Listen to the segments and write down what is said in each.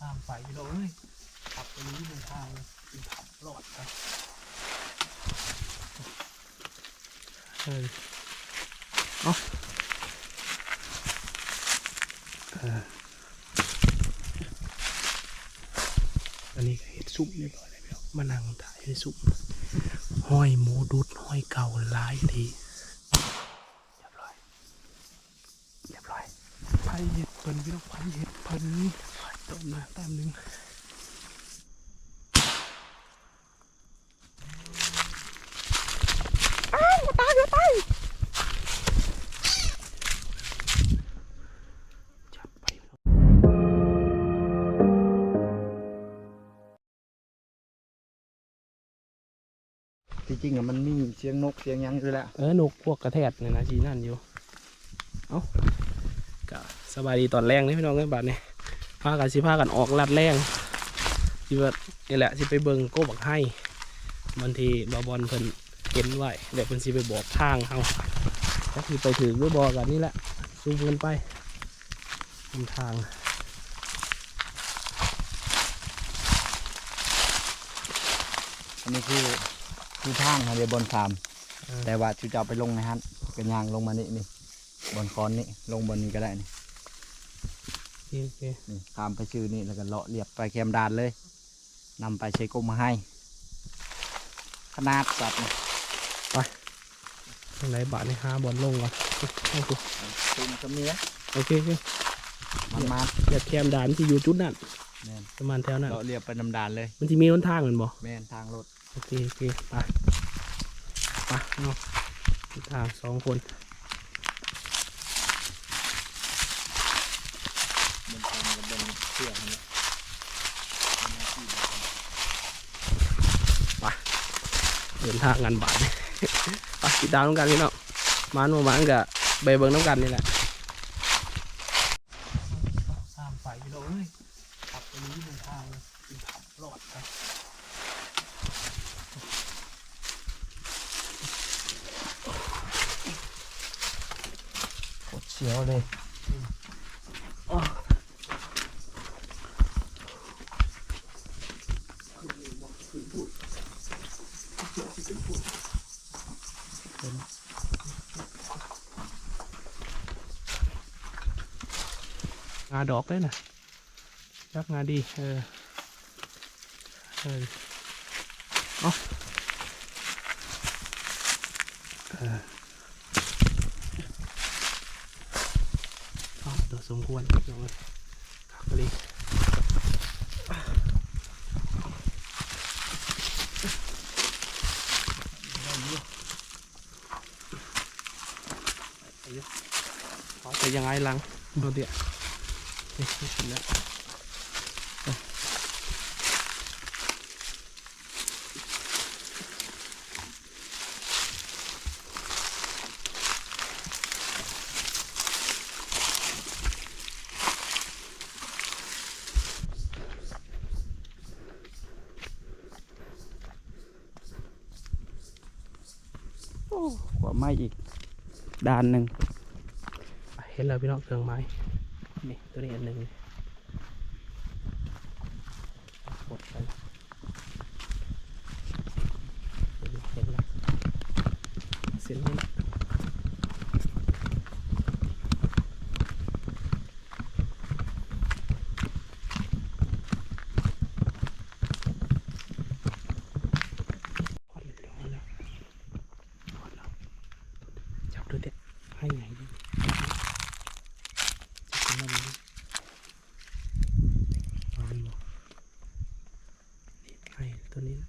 ตามไปพี่น้องเอ้ยขับไปนี้เดินทางเป็นขับรอดครับเออเอาเอออันนี้ก็เห็ดซุปเรียบร้อยแล้วพี่น้องมานั่งถ่ายให้ซุปห้อยหมูดุดห้อยเก่าหลายทีเรียบร้อยเรียบร้อยไผ่เห็ดเพิ่นพี่น้องไผ่เห็ดเพิ่น ไผ่ต้มนะแต้มหนึ่งอ้าวตายตายจับไปพี่น้องจริงอะมันมีเสียงนกเสียงหยังอยู่แล้วเออนกพวกกระแทดเนี่ยนะชีนั่นอยู่ เอ้าก็สบายดีตอนแรงนี่พี่น้องเอ้ยบาดนี่ย พากันสิพากันออกลัดแรงสิว่านี่แหละสิไปเบิงโก้บักให้บางทีบาบอลเพิ่นเห็นไว้เดี๋ยวเพิ่นสิไปบอกทางเฮาก็คือไปถือด้วยบอกกันนี่แหละซูมกันไปทำทางอันนี้คือคือทางฮะเดียวบนฟาร์มแต่ว่าชูจะเอาไปลงในฮันกันยางลงมานี่นี่บนคอนนี่ลงบนนี้ก็ได้นี่ เคโอเคนี่ข้ามไปชื่อนี่แล้วก็เลาะเรียบไปแคมดานเลยนำไปใช้กลมมาให้ ขนาดสัตว์นี่ทางไหนบาทนี่หาบอลลงก่อนเอาสิตึงก็มีนะโอเคโอเคมันมาอยากแคมด่านที่อยู่จุดนั้นแม่นประมาณแถวนั้นเลาะเรียบไปนำดานเลย มันจะมีหนทางเหมือนบ่แม่นทางรถโอเคโอเคไปไปเอาทางสองคน บนคอนกับบนเชือกนี่ เดิน ทางกันบาทไปติดตามน้ำกันพี่น้องมาโนมาอันกับใบเบิงน้ำกันนี่แหละตามไปพี่น้องเอ้ยขับไปนี้เดินทางเป็นขับรอดครับโคตรเชียวเลยาดอกเลยนะยักงาดี เออ เออเอาเอาเดี๋ยวสมควรเดี๋ยวขับไปเลยเอาแต่ยังไงลังเราเดี๋ยว ถึงแล้วกว่าไม่อีกด้านหนึ่งเห็นแล้วพี่น้องเครื่องไม้ นี่ตัวนี้อันหนึ่งกดไปตัวนี้เห็นแล้วเสร็จแล้วนะควันเรียบร้อยแล้วควันแล้วจับดูเด็ดให้ไงดี จะเป็นอะไรเอามันบอกนี่ให้ตัวนี้นะ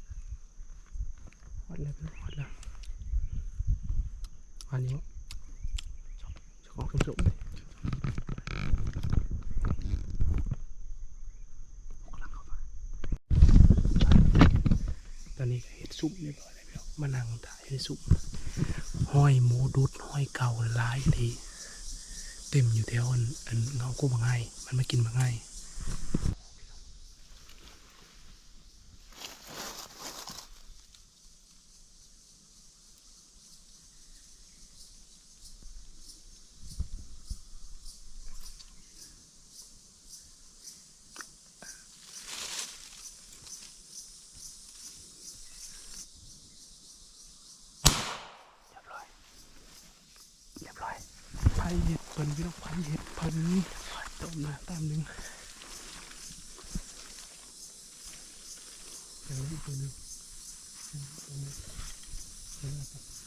วัดเลยพี่วัดแล้ววัดนี้วะช ออบเลยตอนนี้เห็ดซุปเรียบร้อยแล้วพี่น้องมานั่งถ่ายให้ซุปห้อยหมูดุดห้อยเก่าหลายทีเต็มอยู่แถวอันอันเงากู้บางไงมันไม่กินบางไงายเห็ดเพิ่นพี่น้องพันเห็ดเพิ่นต้นะตามนึงเดี๋ยวอีกตัวนึงตัวนึง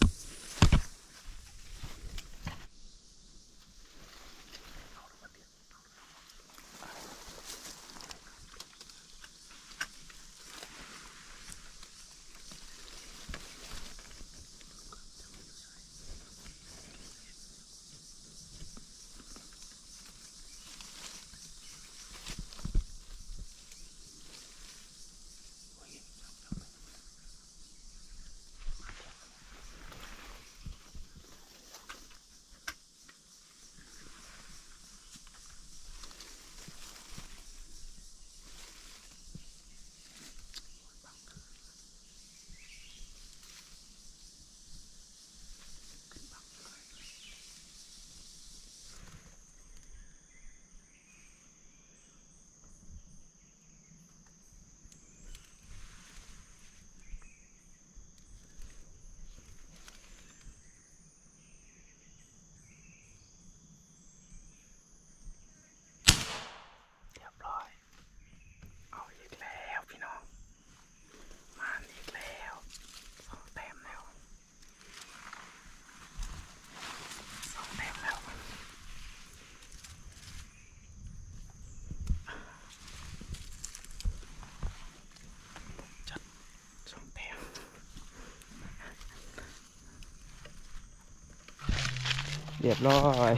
เรียบร้อย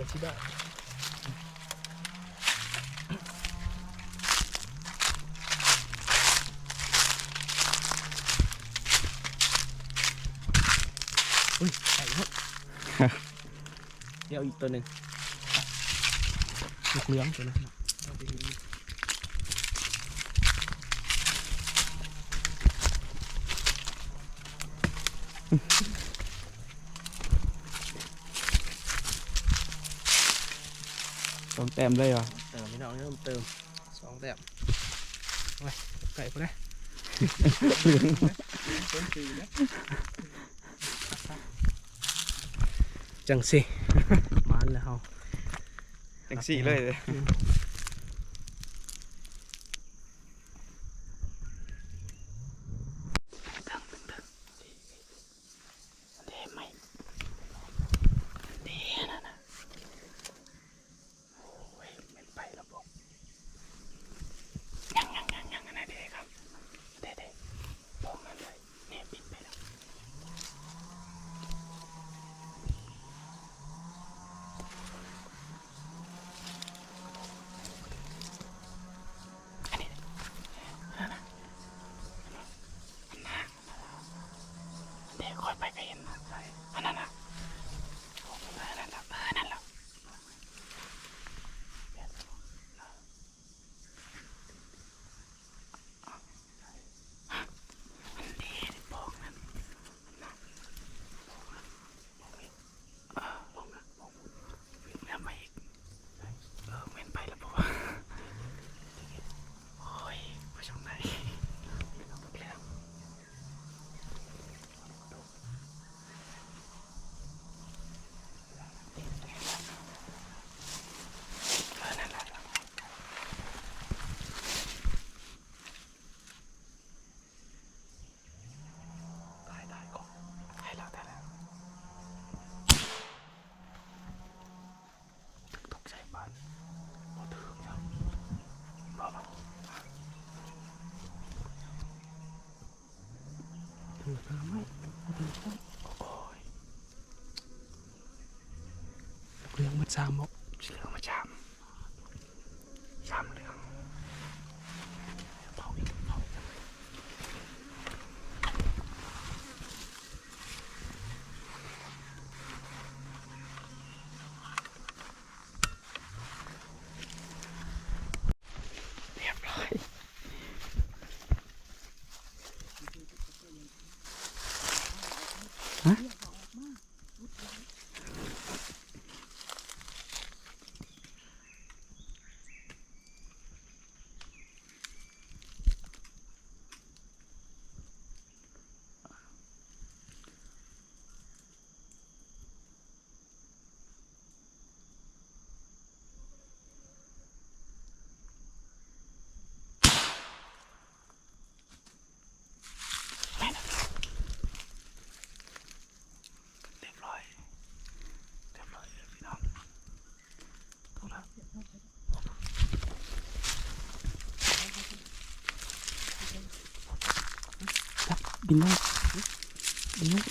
อบที่ได้อุ้ยใส่แล้เดี๋ยวอีกตัวหนึ่งลูกเลี้ยงตัวนั้น องเต็มเลยวะเติมพี่น้องเริ่มเติมสองเต็มไปไก่ไปนะต้นตีนะจังสิมันแล้วจังสี่เลย Tama. Oy. Kuya, matsamok. บินลงบินลง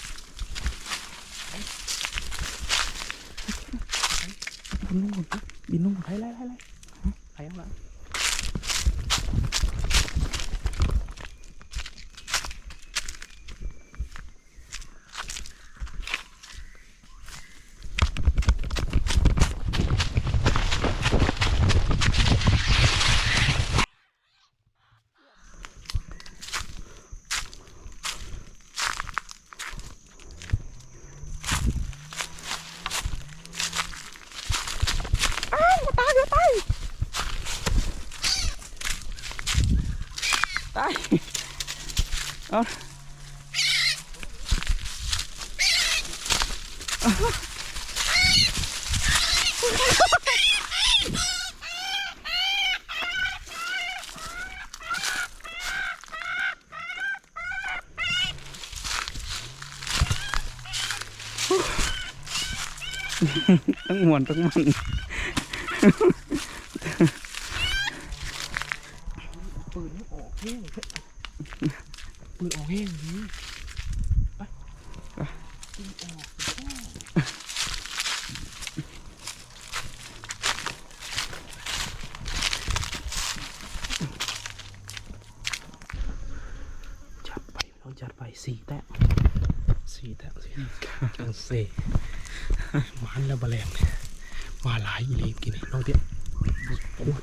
บินลงก่อนบินลงก่อนไล่ไล่ไล่ไล่ไล่ข้างหลัง ตาย เอาต้องหมวนต้องมันปืนออกแห้ง ปืนออกแห้งนี่ไปปืนออกจัดไปน้องจัดไปสี่แต้มสี่แต้มสี่จังเซ่มันแล้วบะแรงเนี่ยมาหลายอีลีกินน้องเตี้ยโอ้โห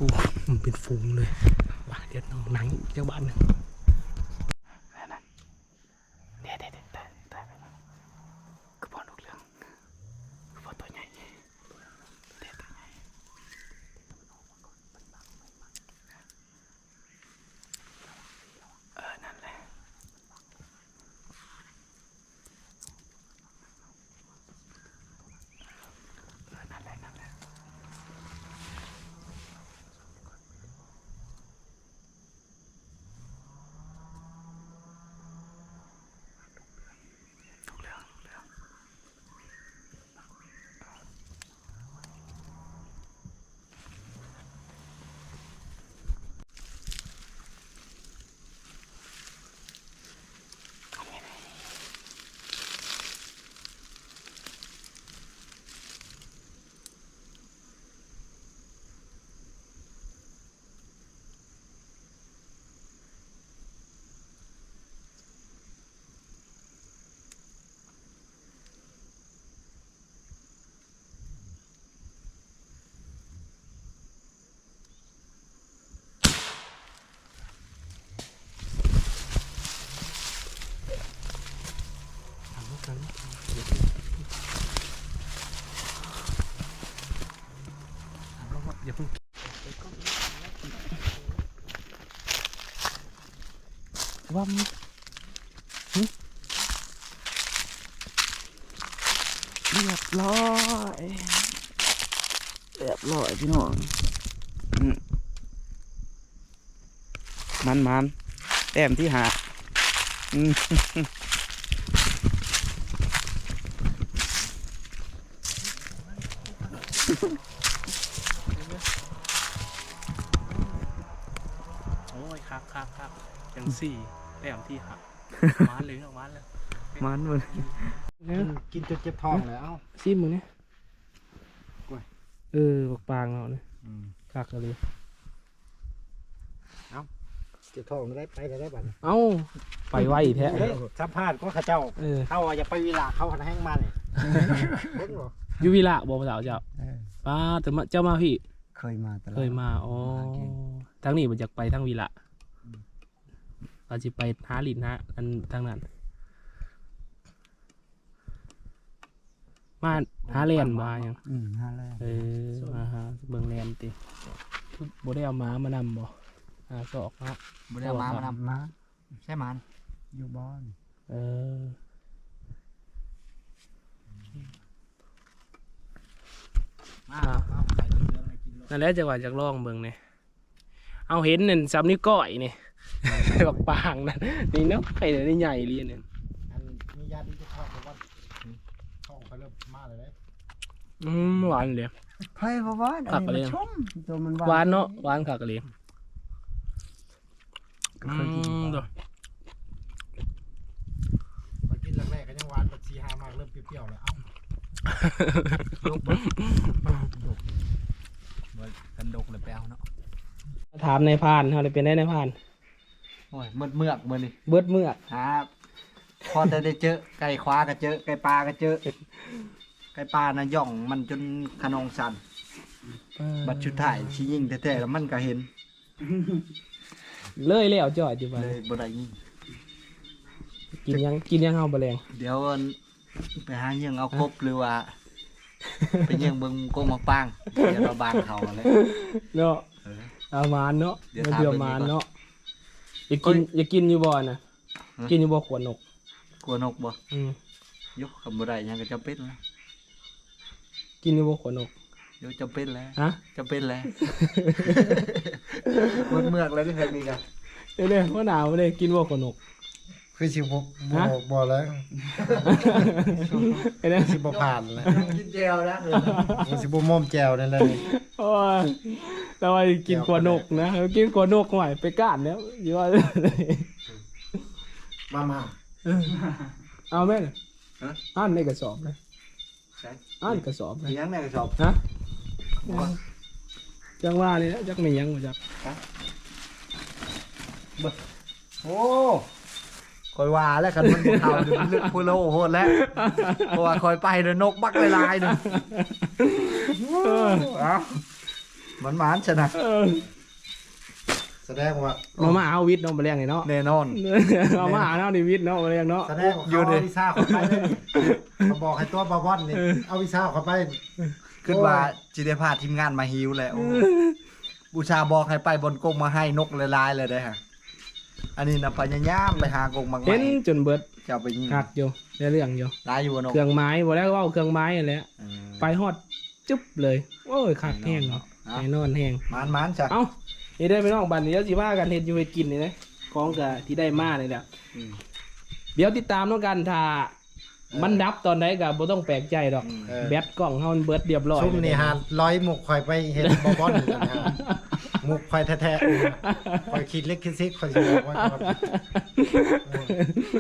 มันเป็นฟูงเลยบ้าเดี๋ยวน้องหนังเจ้าบ้านหนึ่งเดี๋ยวเดี๋ยวเดี๋ยวตายตายไปแล้วกระเพาะนกเรื่องกระเพาะตัวใหญ่เดี๋ยวตัวใหญ่เออนั่นแหละ เออนั่นแหละนั่นแหละถูกแล้วถูกแล้วทำลูกนั้นอย่าเพิ่ง ว่ามันเรียบร้อยเรียบร้อยพี่น้องมันมันแต้มที่หาโอ้ยคักคักคักยังสี่ แต้มที่หักมานเลยออกมาแล้วมันมันเนี่ยกินจนเจ็บท้องแล้วซิมมือเนี่ยกล้วยเออบักปางเอาเนี่ยคักเลยเจ็บท้องได้ไปได้บัดเอ้าไปไวแท้เฮ้ยสัมภาษณ์ก็เข้าเจ้าเออเขาว่าอย่าไปเวลาเขาหันแห้งมาเนี่ยเบิ่งเหรออยูวิละบอกภาษาเจ้าป้าแต่มาเจ้ามาพี่ เคยมาตลอดเคยมาอ๋อมาเก่งทั้งนี้มันจากไปทั้งวีละ เราจะไปหาลินฮะอันทั้งนั้น มาหาแลนมายังอืมห้าแรกเออมาหาเบิ่งแลนติบ่ได้เอาม้ามานำบ่หาสอกเนาะบุได้มามานำมาใช่มัน อยู่บ้านเออมาอะเอาไข่เรื่องอะไรกินเลยนั่นแหละจังหวะจากลองเบิ่งเนี่ยเอาเห็นนั่นซ้ำนิ้วก้อยนี่ บักปางนั่นนี่เนาะไข่นี่ใหญ่เลยเนี่ยอันมีญาติที่ท้องเพราะว่าท้องเขาเริ่มมาเลยเด้อืมหวานเลยไผ่บ่บ้านผักอะไรชมตัวมันหวานเนาะหวานคักเลยก็เคยกินอืมอยู่ตัวเปรี้ยวๆเลยเอ้าว่ากันดกเลยไปเอาเนาะถามนายพรานเขาเลยเป็นได้นายพราน โอ้ยมืดเมือกมือนี่เบิดเมื่อกครับพอจะได้เจอไก่คว้าก็เจอไก่ปลาก็เจอไก่ปลานะย่องมันจนขนองสันบัดชุดถ่ายชี้ยิงแท้ๆแล้วมันก็เห็นเลยแล้วจอดอยู่บ้านเลยบ่ได้ยิงกินยังกินยังเฮาบ่แรงเดี๋ยวไปหายิงเอากบหรือว่าไปยิงเบิ่งกงมาปางเดี๋ยวเราบางเขาเลยเนาะเออเอามานเนาะเดี๋ยวมันถามเดือเบิ่งมานดีกว่าเนาะ อย่ากินอย่ากินอยู่บ่น่ะฮะกินอยู่บ่ขวดนกกลัวนกบ่อืมยกคำบ่ได้ยังก็จำเป็นแล้วกินอยู่บ่ขวดนกยกจำเป็นแล้วฮะจำเป็นแล้วมืดเมือกแล้วนี่เพิ่นนี่กันเดี๋ยวๆว่าหนาวบ่ได้กินบ่ขวดนก คือสิบ่บ่ฮะบ่แล้วไอ้เนี่ยสิบ่ผ่านแล้วกินเจลนะมันสิบ่ม่อมแจวนั่นแหละนี่โอ้ยเราไปกินขวดนกนะเรากินขวดนกหน่อยไปก้านแล้วอยู่ว่ามามาเอาแม่น่ะฮะอ่านในกระสอบเลยใช่อ่านกระสอบเลยเลี้ยงในกระสอบฮะจังว่านี่นะจักไม่ยังบ่จักโอ้ คอยว่าแล้วกันมันบ่เข้าเดี๋ยวมันลึกพูโลโหดแล้วเพราะว่าคอยไปเด้อนกบักลายๆเด้อเออเอ้ามันหมานชนะเออแสดงว่ามามาเอาวิทย์เนาะบ่เรียงนี่เนาะแน่นอนเอามาเอานี่วิทย์เนาะบ่เรียงเนาะ แสดงว่าเขาเอาวีซ่าเข้าไปเลยเขาบอกให้ตัวบาบอนนี่เอาวีซ่าเข้าไปขึ้นว่าจิได้พาทีมงานมาฮิวแหละโอ้บูชาบอกให้ไปบนกงมาให้นกลายๆเลยได้อฮะ อันนี้นะพยายามไปหากงบางไม้เห็นจนเบิดจะเอาไปยิงคักอยู่ได้เรื่องอยู่ลายอยู่บนนกเครื่องไม้บ่แล้วว่าเอาเครื่องไม้นั่นแหละเออไปฮอดจุ๊บเลย โอ้ยคักแห้งเนาะเอาไปนอนแห้งหมานหมานจ้ะ เอ้านี่ได้ไปน้องบันนี้แล้วสิว่ากันเฮ็ดอยู่เฮ็ดกินนี่นะของก็ที่ได้มานี่แหละอืมเดี๋ยวติดตามน้องกันถ้ามันดับตอนไหนก็บ่ต้องแปลกใจดอกเออแบตกล้องเฮามันเบิดเรียบร้อยซุ่มนี่หาร้อยหมกข่อยไปเห็นบาบอนอยู่นะฮะห มกข่อยแท้ๆข่อยคิดเล็กคิดซิกข่อยสิบอกว่า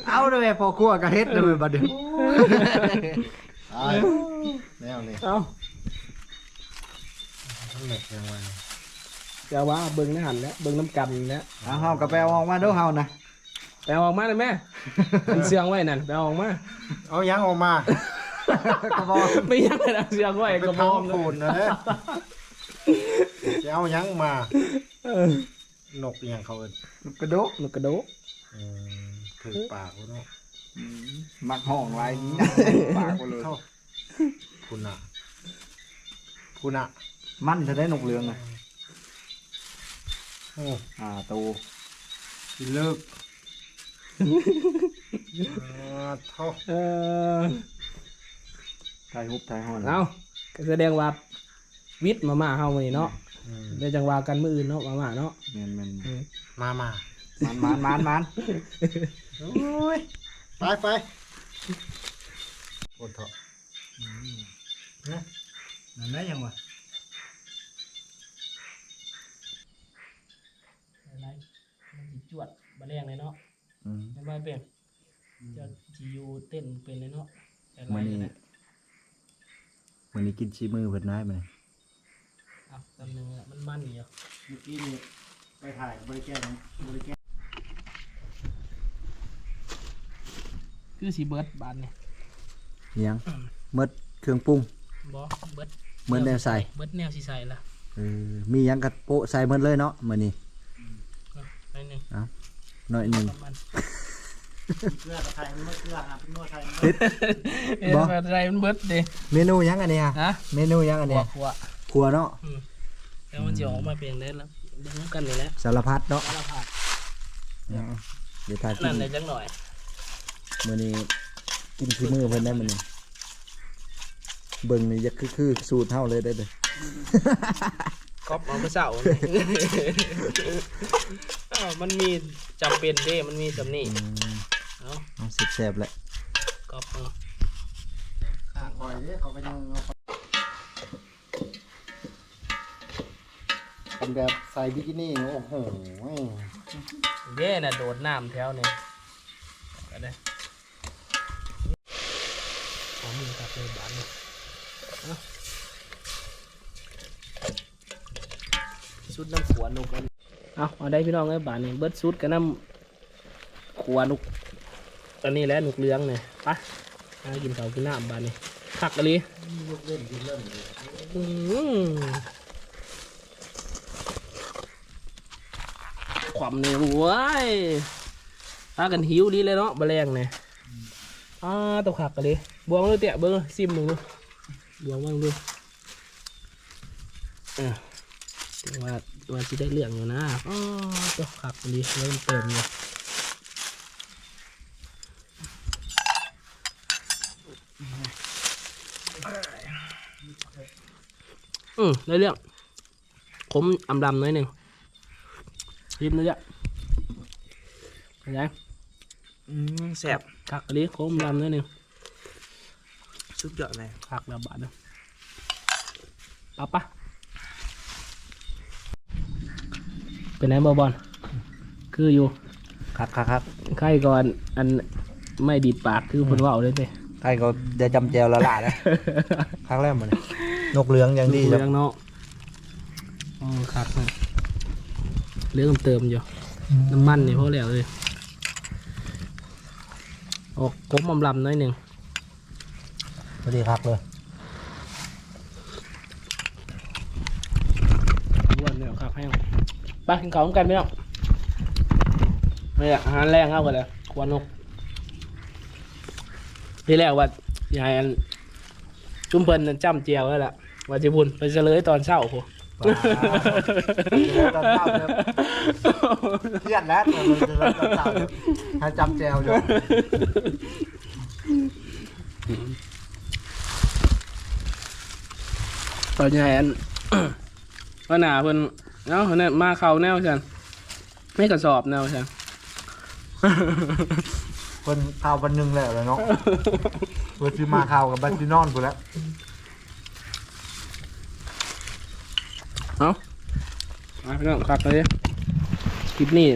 เอาเลยพอครัวกระเฮ็ดเลยบัดเดี๋ยวตายแนวนี่เอ้าทั้งเหล็กยังไงจะว่าเบิ่งในหันแล้วเบิ่งน้ำกันแล้วเอาเฮากระแปลออกมาเด้อเฮานะไปเอาออกมาเลยแม่มันเสียงไว้นั่นไปเอาออกมาเอายังออกมากระบอกไม่ยังเลยนะเสียงไว้ไปก็บทาองมปูนนะเนี่ย จะเอายังมาเออนกอีหยังเขาเอิ้นกระโดกนกกระโดดอืมถือปากวะเนาะมักห้องไว้นี่ปากไปเลยเข้าคุณอะคุณอะมันจะได้นกเหลืองอะโอ้อ่าตูเลิกอ่าเท่าเออไทยฮุบไทยฮอนเอาก็แสดงว่า วิทย์มาม่าเฮามื้อนี้เนาะอืมเดี๋ยวจังว่ากันมื้ออื่นเนาะมาม่าเนาะแมนแมนอืมมามามันมันมันมันโอ้ยไปไปโอ้เถอะนั่นได้ยังวะอะไรมันสิจวดบ่แรงเลยเนาะอืมไม่ว่าเป็นจะสิอยู่เต้นเป็นเลยเนาะแต่ไรมันนี่นะมันนี่กินชีมือเพิ่นได้ไหม เอาตำหนึงอะมันมันอยู่เมื่อกี้นี่ไปถ่ายบริแกงบริแกงคือสิเบิดบานนี่ยังเมดเครื่องปรุงบ่เบิดเมดแนวใส่เบิดแนวสิใส่ละเออมีหยังกัดโปะใส่เมดเลยเนาะมื้อนี้เนาะหน่อยหนึงหน่อยหนึงประมาณเกลือกับไทยมันไม่เกลือครับเป็นนวดไทยมันติดเอ๊ะบ่มันอะไรมันเบิดเด้เมนูหยังอันนี้ฮะฮะเมนูหยังอันหันี้ว หัวครัวเนาะแล้วมันจะออกมาเป็นได้แล้วเบิ่งกันนี่แหละสารพัดเนาะสารพัดเดี๋ยวทากินั่นนได้จังหน่อยมื้อนี้กินขี้มือเพิ่นได้มื้อนี้เบิ่งนี่อยากคือคือสูตรเฮาเลยได้อเด้อก๊อปเอาไปเสาอ้าวมันมีจำเป็นเด้มันมีสำนี่อืมเนาะเอาแซ่บๆแหละ ก๊อปเอา ข้างคอยเนี่ยเขาก็ยังเอา เป็นแบบใส่บิกินี่ โอ้โหเด้น่ะโดดน้ำแถวนี่ก็ได้หอมเลยบานนี้เอาสุดน้ำขวานกอันเอาเอาได้พี่น้องเอ้ยบานนี้เบิดสุดกับน้ำขวานกอันนี้แหละนกเลี้ยงเนี่ยไปมากินข้าวกินน้ำบานนี้คักอะลียกเว้นกินเริ่มเลย ความเนี่ยเว้ยพากันหิวดีเลยเนาะแมลงเนี่ยอ่าตกขักกันเลยบวงเลยเตะเบิ้งซิมมึงบวงบ้างดูเออว่าว่าจะได้เรื่องอยู่นะอ๋อตกขักกันดีเริ่มเติมอยู่อืมได้เรื่องขมอำดำน่อยหนึ่ง ริมเลยอะเป็นไงอืมแสบขักอันนี้ขมอำดำหน่อยหนึ่งสุดยอดเลยขักแล้วบาทนะปะปะเป็นไงบอบอลคืออยู่ครับครับครับไข้ก่อนอันไม่ดีดปากคือคนว่าเอาเลยเต้ใครก็จะจำแจวละล่ะนะครั้งแรกมันนกเหลืองอย่างดีเรื่จ้ะองเนาะอ๋อครับนะ เรื่องเติมอยู่น้ำมันนี่พอแล้วเลย ออกกลมอำลำหน้อยหนึ่งพอดีครับเลยอ้วนเนี่ยครับให้ไปกินข้าวกันไหมเนาะไม่อยากอาหารแรงเอากันเลยควนนกที่แรกว่ายายอันจุ่มเพิ่นนั่นจ้ำเจียวแล้วล่ะว่าจะบุญไปเฉลยตอนเช้าโหตอน เช้าเนี่ยเครียดแล้วตอนเช้าเนี่ยให้จำแจวอยู่ตอนยายอันว่าหนาเพิ่นเนาะเนี่ยมาเขาแนวฉันไม่กระสอบแนวฉันคนข่าววันหนึ่งแล้วเลยเนาะเพื่อที่มาข่าวกับบัตตินอนกูแล้ว มาพี่น้องครับเลยคลิปนี้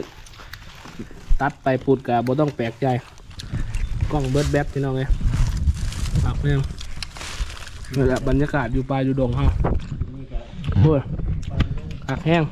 ตัดไปพูดกับบต้องแปลกใจกล้องเบิร์ดแบ็คพี่น้องไงฝากเพื่อนนี่แหละบรรยากาศอยู่ปลายอยู่ดงเฮาโอ้ยคักแห้ง